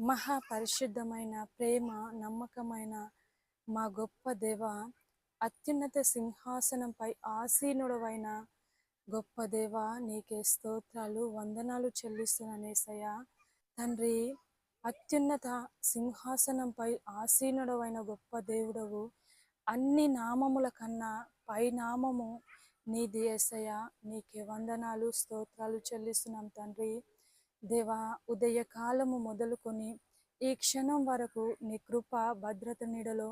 మహా పరిశుద్ధమైన ప్రేమ నమ్మకమైన మా గొప్ప దేవ అత్యున్నత సింహాసనంపై ఆసీనుడవైన గొప్ప దేవ నీకే స్తోత్రాలు వందనాలు చెల్లిస్తున్నానేసయ్య తండ్రి అత్యున్నత సింహాసనంపై ఆసీనుడవైన గొప్ప దేవుడవు. అన్ని నామముల కన్నా పై నామము నీది ఏసయ్య. నీకే వందనాలు స్తోత్రాలు చెల్లిస్తున్నాం తండ్రి. దేవా ఉదయకాలము మొదలుకొని ఈ క్షణం వరకు నీ కృప భద్రత నీడలో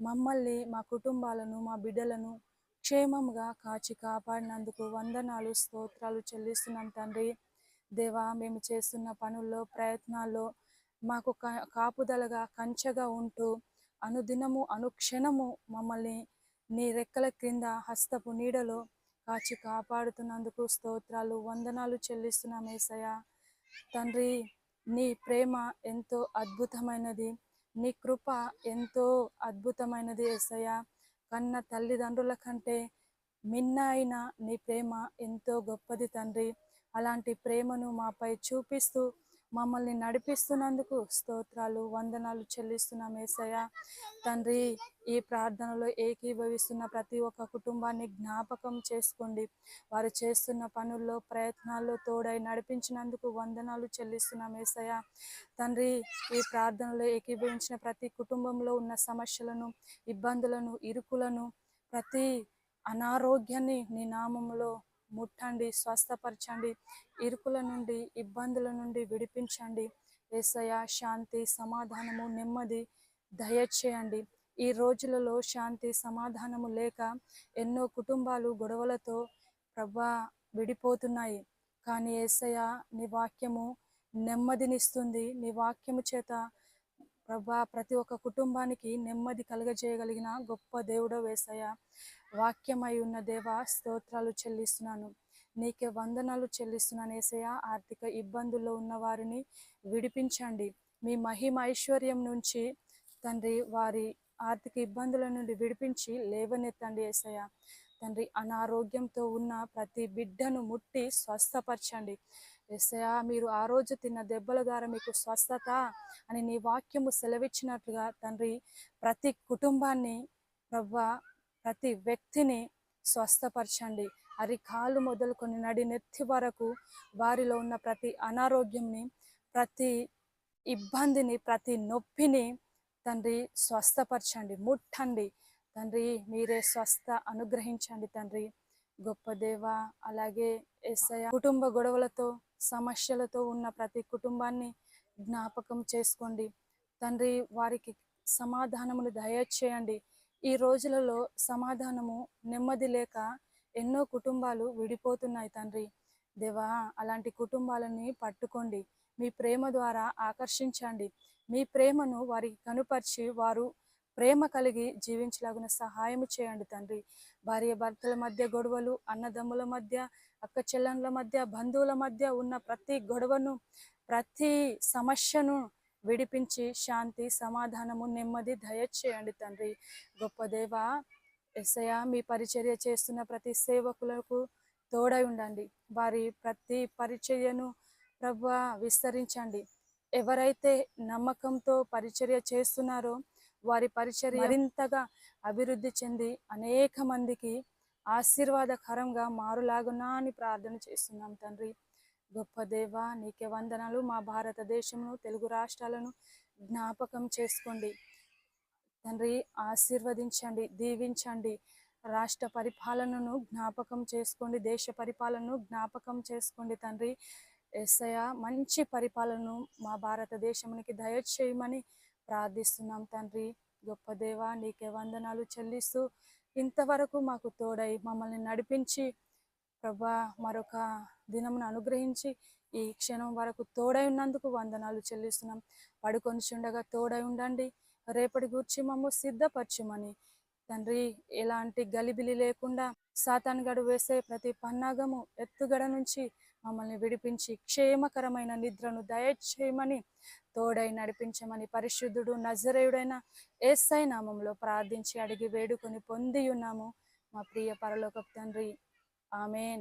మమ్మల్ని మా కుటుంబాలను మా బిడ్డలను క్షేమంగా కాచి కాపాడినందుకు వందనాలు స్తోత్రాలు చెల్లిస్తున్నాం తండ్రి. దేవా మేము చేస్తున్న పనుల్లో ప్రయత్నాల్లో మాకు కా- కాపుదలగా కంచెగా ఉంటూ అనుదినము అనుక్షణము మమ్మల్ని నీ రెక్కల క్రింద హస్తపు నీడలో కాచి కాపాడుతున్నందుకు స్తోత్రాలు వందనాలు చెల్లిస్తున్నాం ఏసయ్య. తండ్రి నీ ప్రేమ ఎంతో అద్భుతమైనది. నీ కృప ఎంతో అద్భుతమైనది ఏసయ్య. కన్న తల్లిదండ్రుల కంటే మిన్న అయిన నీ ప్రేమ ఎంతో గొప్పది తండ్రి. అలాంటి ప్రేమను మాపై చూపిస్తూ మమ్మల్ని నడిపిస్తున్నందుకు స్తోత్రాలు వందనాలు చెల్లిస్తున్నాం ఏసయ్య. తండ్రి ఈ ప్రార్థనలో ఏకీభవిస్తున్న ప్రతి ఒక్క కుటుంబాన్ని జ్ఞాపకం చేసుకోండి. వారు చేస్తున్న పనుల్లో ప్రయత్నాల్లో తోడై నడిపించినందుకు వందనాలు చెల్లిస్తున్నాం ఏసయ్య. తండ్రి ఈ ప్రార్థనలో ఏకీభవించిన ప్రతి కుటుంబంలో ఉన్న సమస్యలను ఇబ్బందులను ఇరుకులను ప్రతి అనారోగ్యాన్ని నీ నామంలో ముట్టండి స్వస్థపరచండి ఇరుకుల నుండి ఇబ్బందుల నుండి విడిపించండి. ఏసయ శాంతి సమాధానము నెమ్మది దయచేయండి. ఈ రోజులలో శాంతి సమాధానము లేక ఎన్నో కుటుంబాలు గొడవలతో ప్రభా విడిపోతున్నాయి. కానీ ఏసయ నీ వాక్యము నెమ్మదినిస్తుంది. నీ వాక్యము చేత ప్రభా ప్రతి ఒక్క కుటుంబానికి నెమ్మది కలగజేయగలిగిన గొప్ప దేవుడో వేసయ్య వాక్యమై ఉన్న దేవ స్తోత్రాలు చెల్లిస్తున్నాను. నీకే వందనాలు చెల్లిస్తున్నాను ఏసయ్య. ఆర్థిక ఇబ్బందుల్లో ఉన్న వారిని విడిపించండి. మీ మహిమ ఐశ్వర్యం నుంచి తండ్రి వారి ఆర్థిక ఇబ్బందుల నుండి విడిపించి లేవనెత్తండి ఏసయ్య. తండ్రి అనారోగ్యంతో ఉన్న ప్రతి బిడ్డను ముట్టి స్వస్థపరచండి. ఎస్సయా మీరు ఆ రోజు తిన్న దెబ్బల ద్వారా మీకు స్వస్థత అని నీ వాక్యము సెలవిచ్చినట్లుగా తండ్రి ప్రతి కుటుంబాన్ని ప్రవ్వ ప్రతి వ్యక్తిని స్వస్థపరచండి. అరి కాలు మొదలుకొని నడి నెత్తి వరకు వారిలో ఉన్న ప్రతి అనారోగ్యంని ప్రతి ఇబ్బందిని ప్రతి నొప్పిని తండ్రి స్వస్థపరచండి. ముట్టండి. తండ్రి మీరే స్వస్థ అనుగ్రహించండి తండ్రి. గొప్ప దేవ అలాగే ఎస్ఐ కుటుంబ గొడవలతో సమస్యలతో ఉన్న ప్రతి కుటుంబాన్ని జ్ఞాపకం చేసుకోండి. తండ్రి వారికి సమాధానమును దయచేయండి. ఈ రోజులలో సమాధానము నెమ్మది లేక ఎన్నో కుటుంబాలు విడిపోతున్నాయి తండ్రి. దేవా అలాంటి కుటుంబాలని పట్టుకోండి. మీ ప్రేమ ద్వారా ఆకర్షించండి. మీ ప్రేమను వారికి కనుపరిచి వారు ప్రేమ కలిగి జీవించలాగిన సహాయం చేయండి తండ్రి. భార్య భర్తల మధ్య గొడవలు అన్నదమ్ముల మధ్య అక్క చెల్లెండ్ల మధ్య బంధువుల మధ్య ఉన్న ప్రతి గొడవను ప్రతి సమస్యను విడిపించి శాంతి సమాధానము నెమ్మది దయచేయండి తండ్రి. గొప్ప దేవ ఎస్ఐ మీ పరిచర్య చేస్తున్న ప్రతి సేవకులకు తోడై ఉండండి. వారి ప్రతి పరిచర్యను ప్రభు విస్తరించండి. ఎవరైతే నమ్మకంతో పరిచర్య చేస్తున్నారో వారి పరిచర్య మరింతగా అభివృద్ధి చెంది అనేక మందికి ఆశీర్వాదకరంగా మారులాగునా అని ప్రార్థన చేస్తున్నాం తండ్రి. గొప్ప దేవ నీకే వందనాలు. మా భారతదేశమును తెలుగు రాష్ట్రాలను జ్ఞాపకం చేసుకోండి. తండ్రి ఆశీర్వదించండి దీవించండి. రాష్ట్ర పరిపాలనను జ్ఞాపకం చేసుకోండి దేశ పరిపాలనను జ్ఞాపకం చేసుకోండి తండ్రి. ఎస్ఐ మంచి పరిపాలనను మా భారతదేశమునికి దయచేయమని ప్రార్థిస్తున్నాం తండ్రి గొప్ప దేవ నీకే వందనాలు చెల్లిస్తూ ఇంతవరకు మాకు తోడై మమ్మల్ని నడిపించి ప్రభా మరొక దినమును అనుగ్రహించి ఈ క్షణం వరకు తోడై ఉన్నందుకు వందనాలు చెల్లిస్తున్నాం. పడుకొని చుండగా తోడై ఉండండి. రేపటి గూర్చి మమ్మ సిద్ధపరచమని తండ్రి ఎలాంటి గలిబిలి లేకుండా సాతాన్గడు వేసే ప్రతి పన్నాగము ఎత్తుగడ నుంచి మమ్మల్ని విడిపించి క్షేమకరమైన నిద్రను దయచేయమని తోడై నడిపించమని పరిశుద్ధుడు నజరేయుడైన ఏసై నామంలో ప్రార్థించి అడిగి వేడుకొని పొంది ఉన్నాము మా ప్రియ పరలోక తండ్రి ఆమెన్.